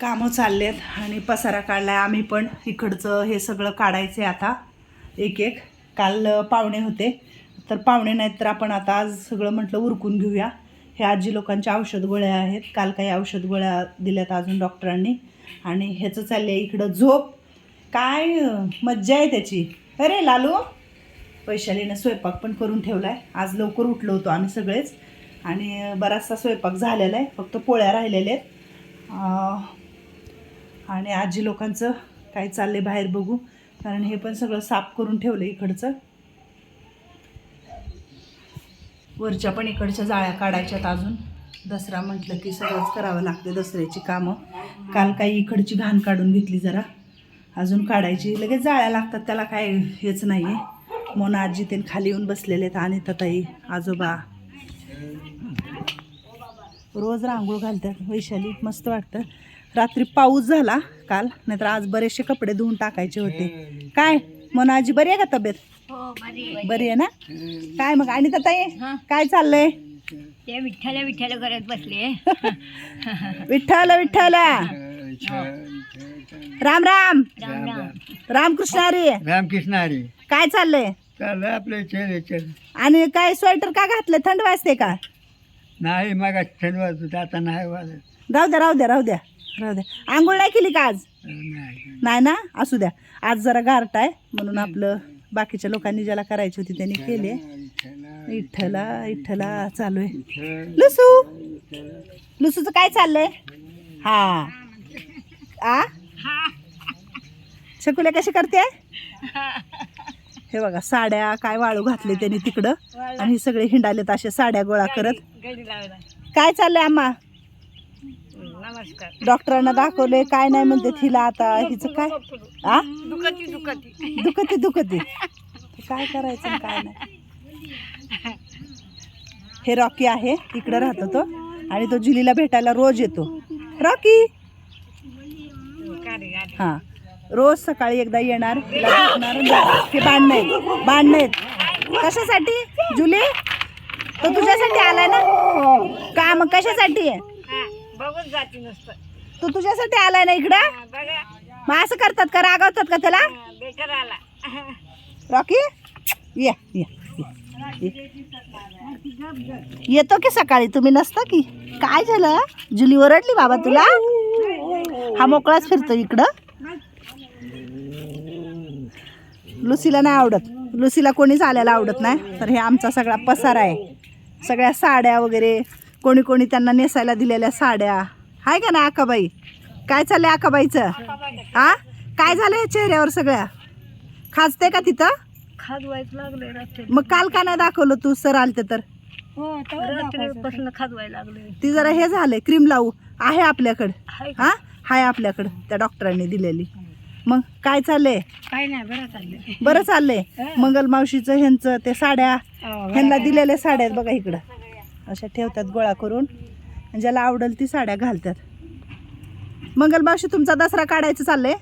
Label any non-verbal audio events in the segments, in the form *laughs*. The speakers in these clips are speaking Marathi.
कामं चाललेत आणि पसारा काढलाय. आम्ही पण इकडचं हे सगळं काढायचं आहे आता. एक एक काल पाहुणे होते. तर पाहुणे नाहीत तर आपण आता आज सगळं म्हटलं उरकून घेऊया. हे आजी लोकांच्या औषध गोळ्या आहेत. काल काही औषध गोळ्या दिल्यात अजून डॉक्टरांनी. आणि ह्याचं चाललं आहे इकडं झोप. काय मज्जा आहे त्याची. अरे लालू! वैशालीनं स्वयंपाक पण करून ठेवला आहे आज लवकर उठलो होतो आम्ही सगळेच. आणि बराचसा स्वयंपाक झालेला आहे. फक्त पोळ्या राहिलेल्या आहेत. आणि आजी लोकांचं काय चालले बाहेर बघू. कारण हे पण सगळं साफ करून ठेवलं इकडचं. वरच्या पण इकडच्या जाळ्या काढायच्यात अजून. दसरा म्हटलं की सगळंच करावं लागते दसऱ्याची कामं. काल काही इकडची घाण काढून घेतली जरा. अजून काढायची. लगेच जाळ्या लागतात त्याला काय हेच नाही आहे म्हणून आजी ते खाली येऊन बसलेले आहेत आणि ताई आजोबा. रोज रांगोळ घालतात वैशाली. मस्त वाटतं. रात्री पाऊस झाला काल नाहीतर आज बरेचसे कपडे धुवून टाकायचे होते. काय? म्हणून आजी बरी आहे का तब्येत? हो बरी बरी आहे ना? काय मग आणि ताई. काय चाललंय? ते विठ्ठल विठ्ठल करत बसले. *laughs* विठ्ठल विठ्ठल. राम राम. राम राम. रामकृष्ण हरी. रामकृष्ण हरी. काय चाललंय? चाललं आपले आणि काय स्वेटर का घातलं? थंड वाजते का? नाही मग थंड वाजत आता नाही वाजत. राहू द्या राहू द्या राहू द्या. राहू द्या आंघोळ नाही केली का आज? नाही. नाही ना? असू द्या. आज जरा गारट आहे म्हणून आपलं बाकीच्या लोकांनी ज्याला करायची होती त्यांनी केले. इठ्ठला इठ्ठला चालू आहे. लुसू! लुसूचं काय चाललंय? हा. आ? शकुल्या कशी करते? हे बघा साड्या काय वाळू घातले त्यांनी तिकडं? आणि सगळे हिंडालेत अशा साड्या गोळा करत. काय चाललंय आम्हा? नमस्कार. डॉक्टरांना दाखवले काय नाही म्हणते तिला आता हिचं काय? आ? दुखती दुखती. दुखते दुखते. काय करायचं आणि काय नाही. हे रॉकी आहे इकडं राहतो तो. आणि तो जुलीला भेटायला रोज येतो. रॉकी! हा. रोज सकाळी एकदा येणार तिला भेटणार आणि जाणार. हे बांधणं आहेत बांधणं आहेत कशासाठी जुली? तो तुझ्यासाठी आलाय ना? का मग कशासाठी? आहे बघून जाती नुसतं. तो तुझ्यासाठी आलाय ना इकडं? हा, बघा. मग असं करतात का? रागवतात का त्याला? हा, आला. रॉकी? या या या. येतो की सकाळी? तुम्ही नसता की? काय झालं? जुली ओरडली बाबा तुला? हा मोकळाच फिरतो इकडं. लुसीला नाही आवडत. लुसीला कोणीच आल्याला आवडत नाही. तर हे आमचा सगळा पसारा आहे. सगळ्या साड्या वगैरे कोणी कोणी त्यांना नेसायला दिलेल्या साड्या. हाय का ना आकाबाई? काय चाललंय आकाबाईचं? हा? काय झालंय चेहऱ्यावर सगळ्या? खाजते का तिथं? खाजवायचं लागले रात्री. मग काल का नाही दाखवलं तू? सर आलते तर. हो रात्रीपासून खाजवायला लागले ती जरा हे झालंय क्रीम लावू. आहे आपल्याकडं. हा? हाय आपल्याकडं त्या डॉक्टरांनी दिलेली. मग काय चाललंय? काय नाही बरं चाललंय. बरं चाललंय. मंगल मावशीचं ह्यांचं ते साड्या. ह्यांना दिलेल्या साड्या आहेत बघा इकडं. अशा ठेवतात गोळा करून. ज्याला आवडेल ती साड्या घालतात. मंगल मावशी तुमचा दसरा काढायचं चाललंय?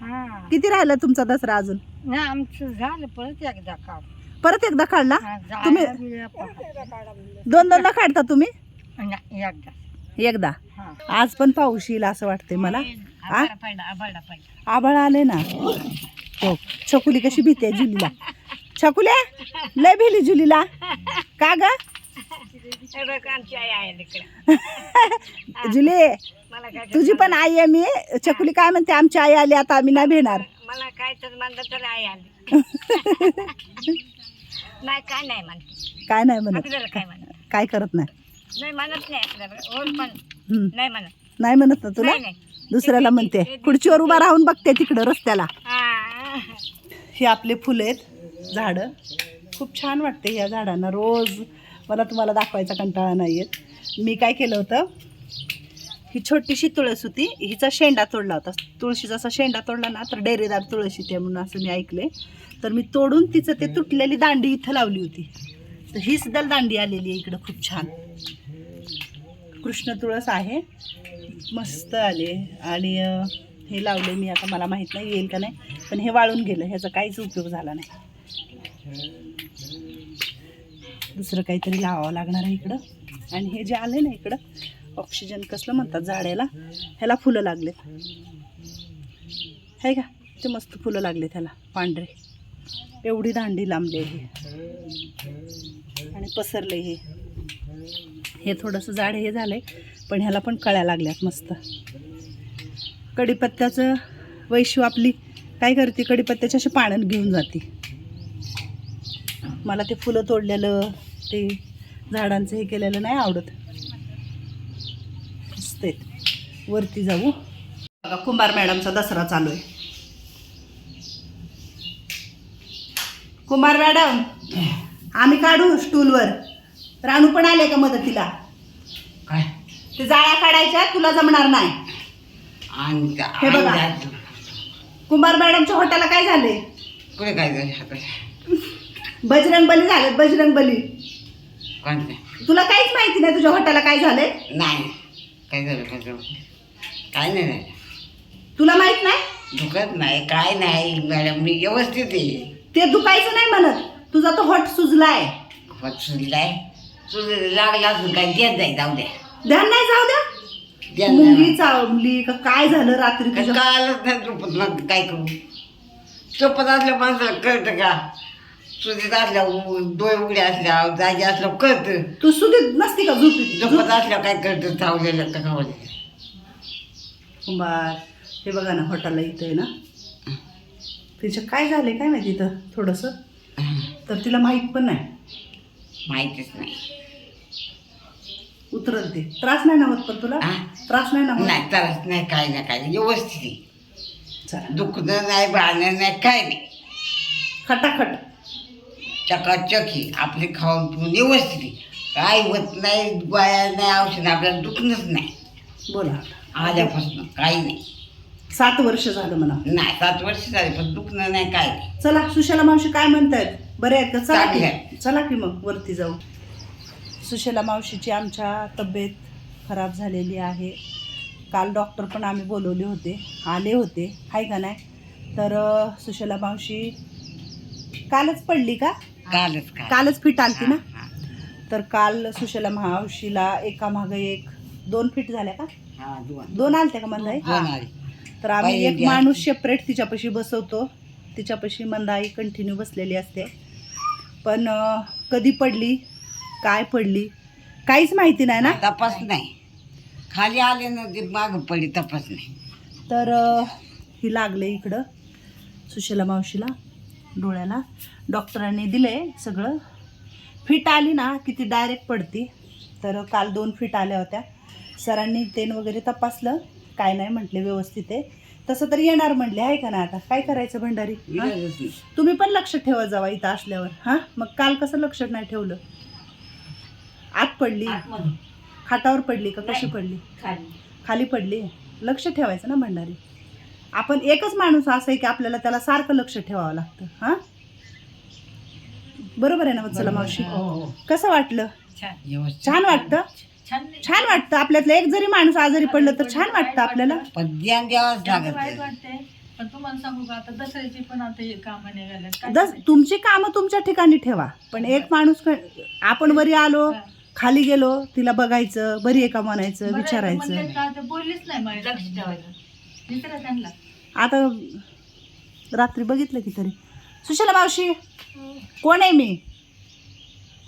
हा. किती राहिलं तुमचा दसरा अजून? नाही आमचं झालं परत एकदा परत एकदा काढला? तुम्ही. दोन दोनदा काढता तुम्ही? नाही, एकदा. एकदा. हा. आज पण पाऊस येईल असं वाटतंय मला. आ? आभाळा पडला आभाळा पडला आभाळ आले ना. हो छकुली कशी भीती आहे जुलीला. छकुल्या लय भिली जुलीला. का ग? हे बघ आमची आई आहे तिकडे. *laughs* जुली मला काय तुझी पण आई आहे मी छकुली काय म्हणते आमची आई आली आता आम्ही नाही भेणार. *laughs* मला काय तर म्हणलं तर आई आली. *laughs* नाही काय नाही म्हणत. काय नाही म्हणत. आपल्याला काय म्हणत? काय करत नाही. नाही म्हणत नाही आपल्याला. ओढ पण हम्म. नाही म्हणत. नाही म्हणत ना तुला? नाही नाही. दुसऱ्याला म्हणते. खुर्चीवर उभा राहून बघते तिकडं रस्त्याला. हा. ही आपले फुलं आहेत झाडं. खूप छान वाटते ह्या झाडांना. रोज मला तुम्हाला दाखवायचा कंटाळा नाही येत मी काय केलं होतं ही छोटीशी तुळस होती हिचा शेंडा तोडला होता. तुळशीचा असा शेंडा तोडला ना तर डेरेदार तुळशी ते म्हणून असं मी ऐकले तर मी तोडून तिचं ते तुटलेली दांडी इथं लावली होती. तर ही सुद्धा दांडी आलेली आहे इकडं खूप छान. कृष्ण तुळस आहे मस्त आले. आणि हे लावले मी आता मला माहीत नाही येईल का नाही पण हे वाळून गेलं ह्याचा काहीच उपयोग झाला नाही. दुसरं काहीतरी लावावं लागणार आहे इकडं. आणि हे जे आलं ना इकडं ऑक्सिजन कसलं म्हणतात झाडाला ह्याला फुलं लागलेत. आहे का? ते मस्त फुलं लागले त्याला पांढरे. एवढी दांडी लांबली आहे आणि पसरले हे. हे थोडंसं झाड हे झालं आहे पण ह्याला पण कळ्या लागल्यात मस्त. कढीपत्त्याचं वैशिव आपली काय करते? कडीपत्त्याच्या अशी पाण्यात घेऊन जाते. मला ते फुलं तोडलेलं ते झाडांचं हे केलेलं नाही आवडत. मस्त आहेत. वरती जाऊ. बघा कुंभार मॅडमचा दसरा चालू आहे. कुंभार मॅडम आम्ही काढू स्टूलवर. राणू पण आले का मदतीला? काय? ते जाळ्या काढायच्या तुला जमणार नाही. हे बघा. कुंभार मॅडमच्या हॉटेलला काय झाले? काय झालं? बजरंग बली झाले बजरंग बली कोणते? तुला काहीच माहिती नाही तुझ्या हॉटेलला काय झालंय? नाही. काय झालं काय झालं? काय नाही तुला माहीत नाही? दुखत नाही काय नाही मॅडम मी व्यवस्थित आहे. ते दुखायचं नाही म्हणत. तुझा तो हॉट सुजलाय. सुजलाय? सुज लागला असून काय देत जाईल जाऊ द्या. ध्यान नाही जाऊ द्या. मुंगी चावली का काय झालं रात्री काय तुझ्या? कळालंच नाही झोपत मग काय करू? झोपत असल्या माणसाला कळतं का? सुजीत असल्या उ- डोळे उघडे असल्या जागी असल्या कळतं. तू सुधीत नसती का झोपी झोपत असल्या काय कळतं चावलेलं का खावलेलं कुंभार हे बघा ना हॉटेलला इथं आहे ना. तिचं काय झालंय काय माहिती इथं थोडंसं? तर तिला माहीत पण नाही. माहितीच नाही. उतरल ते. त्रास नाही ना होत पण तुला? आ? त्रास नाही ना होत? नाही त्रास नाही काय नाही काय नाही. व्यवस्थित आहे. चला. दुखणं नाही बाळणं नाही काय नाही. खटाखट. चकाचकी आपले खाऊन पिऊन व्यवस्थित आहे. काय होत नाही गोळ्या नाही औषध आपल्याला दुखणंच नाही. बोला. आल्यापासून काही नाही. सात वर्ष झालं म्हणा. नाही सात वर्ष झाली पण दुखणं नाही काय नाही. चला सुशला मावशी काय म्हणतायत? बरे आहेत का? चला चांगले की चला की मग वरती जाऊ. सुशला मावशीची आमच्या तब्येत खराब झालेली आहे. काल डॉक्टर पण आम्ही बोलवले होते. आले होते. हाय का नाही? तर अं, सुशला मावशी कालच पडली का? कालच कालच फिट आलती ना? हा, तर काल सुशला मावशीला एका मागे एक दोन फिट झाल्या का? हा, दोन. दोन आलत्या का मंदाई? दोन आली. तर आम्ही एक. माणूस सेपरेट तिच्यापाशी बसवतो. तिच्यापाशी मंदाई कंटिन्यू बसलेली असते. पण अं, कधी पडली? काय पडली? काहीच माहिती नाही ना? तपास नाही. खाली आले ना ते माग पडली तपास नाही. तर अं, ही लागले इकडं सुशीला मावशीला. डोळ्याला. डॉक्टरांनी दिले सगळं. फिट आली ना की ती डायरेक्ट पडती. तर काल दोन फिट आल्या होत्या. सरांनी तेन वगैरे तपासलं. काय नाही म्हटले व्यवस्थित आहे. तसं तर येणार म्हणले आहे का ना आता? काय करायचं भंडारी. तुम्ही पण लक्ष ठेवा जावा इथं असल्यावर. हां? मग काल कसं लक्ष नाही ठेवलं? आत पडली. खाटावर पडली का? कशी पडली? खाली. खाली पडली? लक्ष ठेवायचं ना भंडारी? आपण एकच माणूस असं आहे की आपल्याला त्याला सारखं लक्ष ठेवावं लागतं हां? बरोबर आहे ना वत्सला मावशी? हो कसं वाटलं? छान. वाटतं? छान वाटतं. आपल्यातलं एक जरी माणूस आजारी पडलं तर छान वाटतं आपल्याला. पण ध्यान द्यावंच वाईट लागत. वाटते पण तुम्हाला सांगू का आता दसऱ्याची पण आता हे कामं निघाल्यात. काय दस तुमची कामं तुमच्या ठिकाणी ठेवा. पण एक माणूस आपण वरी आलो खाली गेलो तिला बघायचं बरी आहे का म्हणायचं विचारायचं. बोललीच नाही माझ्या लक्ष ठेवायचं. विचारा त्यांना. आता रात्री बघितलं की तरी. सुशाला मावशी कोण आहे मी?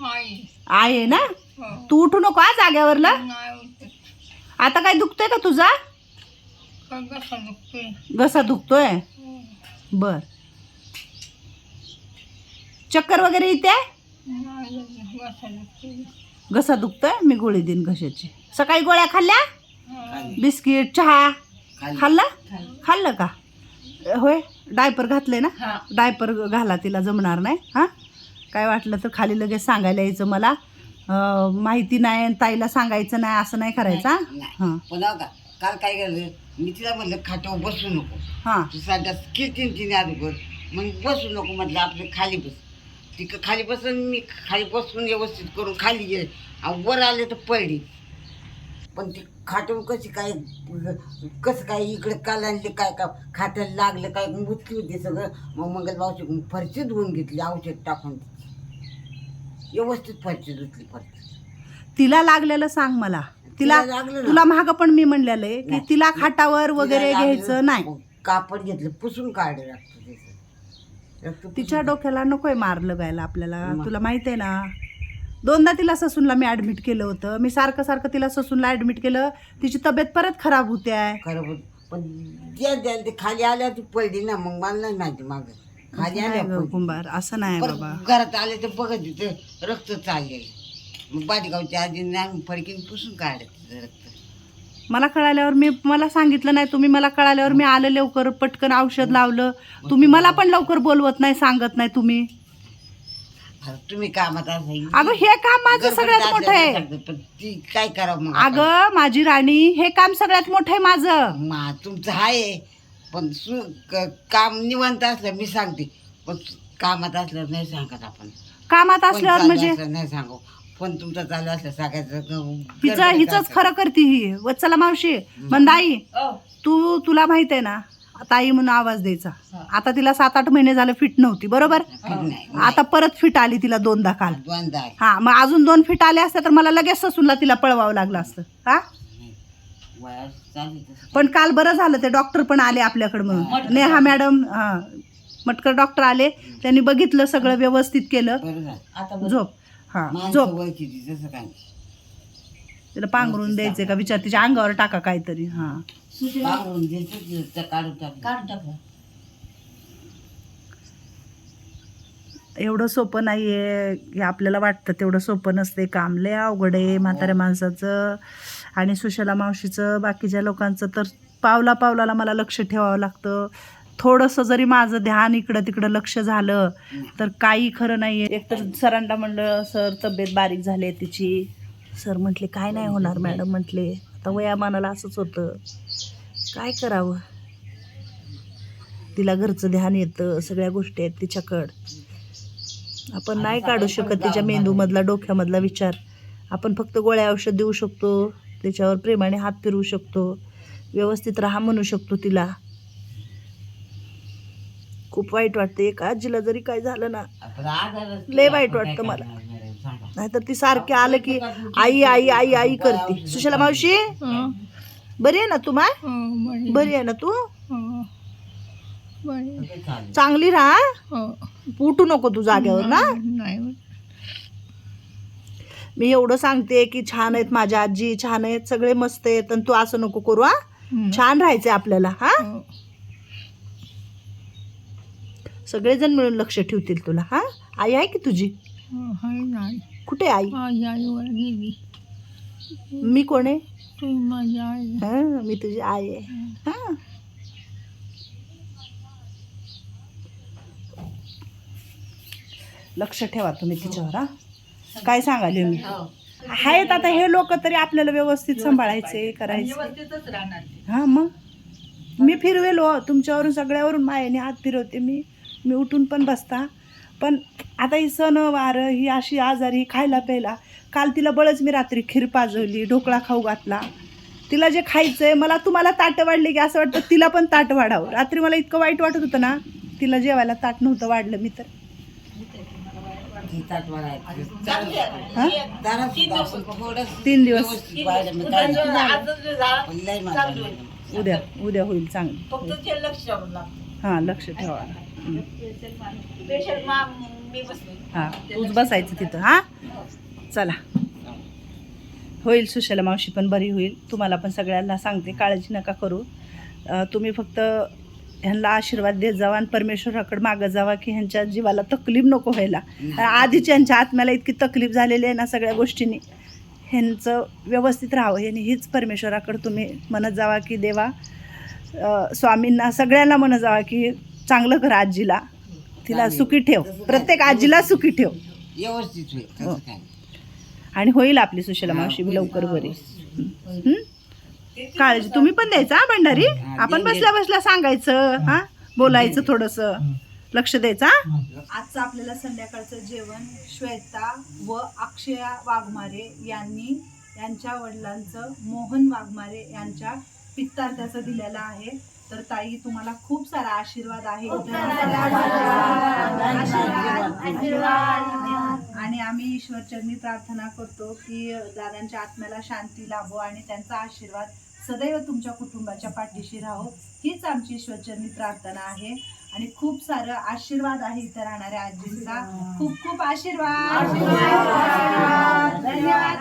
आई. आहे ना? तू उठू नको आ जाग्यावरला. आता काय दुखतोय का तुझा? घसा दुखतोय? बर. चक्कर वगैरे येते? घसा दुखतोय. मी गोळी देईन घशाची. सकाळी गोळ्या खाल्ल्या? बिस्किट चहा? खाल्ला? खाल्लं का? होय? डायपर घातले ना? डायपर घाला तिला जमणार नाही. हां? काय वाटलं तर खाली लगेच सांगायला यायचं मला. माहिती नाही ताईला सांगायचं नाही असं नाही करायचं हां? काल काय केलं मी तिला म्हणलं खाट्यावर बसू नको. हां. तू सध्या किती तिने अगोदर मग बसू नको म्हटलं आपलं खाली बस. ती क- खाली बसून मी खाली बसून व्यवस्थित करून खाली गेले. वर आले तर पडली. पण ती खाटून कशी काय कसं काय इकडे काल आणले काय का खात्याला लागलं काय मुतली होती सगळं. मग मंगलबावची फरची धुवून घेतली औषध टाकून व्यवस्थित फरची धुतली फरची तिला लागलेलं सांग मला. तिला तिला लागलं ना. तुला महाग पण मी म्हणलेलं आहे की तिला खाटावर वगैरे तिला लागलं, घ्यायचं नाही. मग कापड घेतलं पुसून काढलं रक्त त्याचं रक्त पुसून तिच्या डोक्याला नकोय मार लगायला आपल्याला. मग. तुला माहीत आहे ना दोनदा तिला ससूनला मी ऍडमिट केलं होतं. मी सारखं सारखं तिला ससूनला ऍडमिट केलं. तिची तब्येत परत खराब होते आहे. खरं पण द्या ते खाली आल्यावर ती पडली ना मग मला नाही माहिती माग. खाली नाही आल्या कुंभार असं नाही परत बाबा. घरात आले तर बघत तिथं रक्त चाललेलं मग बाटगावच्या आजीने आम्ही फडकीने पुसून काढलं तिचं रक्त. मला कळाल्यावर मी मला सांगितलं नाही तुम्ही मला कळाल्यावर मी आलं लवकर पटकन औषध लावलं. तुम्ही मला पण लवकर बोलवत नाही सांगत नाही तुम्ही. तुम्ही कामात असायची अगं हे काम माझं सगळ्यात मोठं आहे. पण ती काय करावं मग? अगं माझी राणी हे काम सगळ्यात मोठं आहे माझं. मा तुमचं आहे. पण सु क- काम निवांत असलं मी सांगते. पण सु- कामात असल्यावर नाही सांगत आपण. कामात असल्यावर चालू म्हणजे? असलं नाही सांगू. पण तुमचं चालू असलं सांगायचं ग- हिचं गडबडीत हिचंच असलं. खरं करते ही. वत्सला मावशी. मंदाई तू तुला माहीत आहे ना ताई म्हणून आवाज द्यायचा. आता तिला सात आठ महिने झालं फिट नव्हती बरोबर? आता परत फिट आली तिला दोनदा काल. हा मग अजून दोन फिट आले असते तर मला लगेच ससूनला तिला पळवावं लागलं असतं. हा. पण काल बरं झालं ते डॉक्टर पण आले आपल्याकडे म्हणून. नेहा मॅडम हा मटकर डॉक्टर आले. त्यांनी बघितलं सगळं व्यवस्थित केलं. झोप. हा झोप ओळखीची तसं काय नाही. तिला पांघरून द्यायचे का? विचार तिच्या अंगावर टाका काहीतरी. हा. पांघरून द्यायचं तिला त्या काढून टाकलं. एवढं सोपं नाहीये. हे आपल्याला वाटतं तेवढं सोपं नसते काम. लय अवघड आहे म्हाताऱ्या माणसाचं. आणि सुशला मावशीचं बाकीच्या लोकांचं तर पावला पावलाला मला लक्ष ठेवावं लागतं. थोडंसं जरी माझं ध्यान इकडं तिकडं लक्ष झालं तर काही खरं नाही आहे एकतर सरांना म्हणलं सर तब्येत बारीक झाली आहे तिची. सर म्हटले काय नाही होणार मॅडम म्हटले. आता वयामानाला असंच होतं. काय करावं? तिला घरचं ध्यान येतं सगळ्या गोष्टी आहेत तिच्याकडं. आपण नाही काढू शकत तिच्या मेंदूमधला डोक्यामधला विचार. आपण फक्त गोळ्या औषध देऊ शकतो. त्याच्यावर प्रेमाने हात फिरवू शकतो. व्यवस्थित राहा म्हणू शकतो तिला. खूप वाईट वाटते. एका आजीला जरी काय झालं ना लय वाईट वाटतं मला. नाहीतर ती सारखी आलं की आई आई आई आई करते. सुशला मावशी? बरी आहे ना तू माय बरी आहे. ना तू? चालेल. चांगली राहा. उठू नको तू जाग्यावर ना? मी एवढं सांगते की छान आहेत माझ्या आजी छान आहेत सगळे मस्त आहेत आणि तू असं नको करू हा? छान राहायचंय आपल्याला हा. सगळेजण मिळून लक्ष ठेवतील तुला हा? आई आहे की तुझी? कुठे आहे आई? मी कोण आहे? हा मी तुझी आई आहे. हा. लक्ष ठेवा तुम्ही तिच्यावर हा. काय सांगाले मी? आहेत आता हे लोक तरी आपल्याला व्यवस्थित सांभाळायचे करायचे. व्यवस्थितच राहणार ती. हा मग? मी फिरवेलो तुमच्यावरून सगळ्यावरून मायेने हात फिरवते मी. मी उठून पण बसता. पण आता ही सण वार ही अशी आजारी खायला प्यायला. काल तिला बळच मी रात्री खीर पाजवली ढोकळा खाऊ घातला. तिला जे खायचं आहे मला तुम्हाला ताटं वाढले की असं वाटतं तिला पण ताट वाढावं. रात्री मला इतकं वाईट वाटत होतं ना तिला जेवायला ताट नव्हतं वाढलं मी तर. हा? तीन दिवस. उद्या उद्या होईल चांगलं. हां लक्ष ठेवा हं. तूच बसायचं तिथं हां? चला. होईल सुशला मावशी पण बरी होईल. तुम्हाला पण सगळ्यांना सांगते काळजी नका करू. तुम्ही फक्त ह्यांना आशीर्वाद देत जावा आणि परमेश्वराकडे मागत जावा की ह्यांच्या जीवाला तकलीफ नको व्हायला. आधीच यांच्या आत्म्याला इतकी तकलीफ झालेली आहे ना सगळ्या गोष्टींनी. ह्यांचं व्यवस्थित राहावं. यांनी हीच परमेश्वराकडे तुम्ही म्हणत जावा की देवा स्वामींना सगळ्यांना म्हणत जावा की चांगलं कर आजीला. तिला सुखी ठेव. प्रत्येक आजीला सुखी ठेव. व्यवस्थित होईल तसं हो. काय नाही. आणि होईल आपली सुशला मावशी लवकर बरी. हं? काळजी तुम्ही पण द्यायचं हा भंडारी? आपण बसल्या बसल्या सांगायचं हा? बोलायचं थोडस. लक्ष द्यायचं हा? आजचं आपल्याला संध्याकाळचं जेवण श्वेता व अक्षया वाघमारे यांनी यांच्या वडिलांचं मोहन वाघमारे यांच्या पित्तार्थाचं दिलेलं आहे. तर ताई तुम्हाला खूप सारा आशीर्वाद आहे. आणि आम्ही ईश्वरचरणी प्रार्थना करतो की दादांच्या आत्म्याला शांती लाभो आणि त्यांचा आशीर्वाद सदैव तुमच्या कुटुंबाच्या पाठीशी राहो. हीच आमची ईश्वरचरणी प्रार्थना आहे. आणि खूप सारं आशीर्वाद आहे इथं राहणाऱ्या आजींचा. खूप खूप आशीर्वाद. धन्यवाद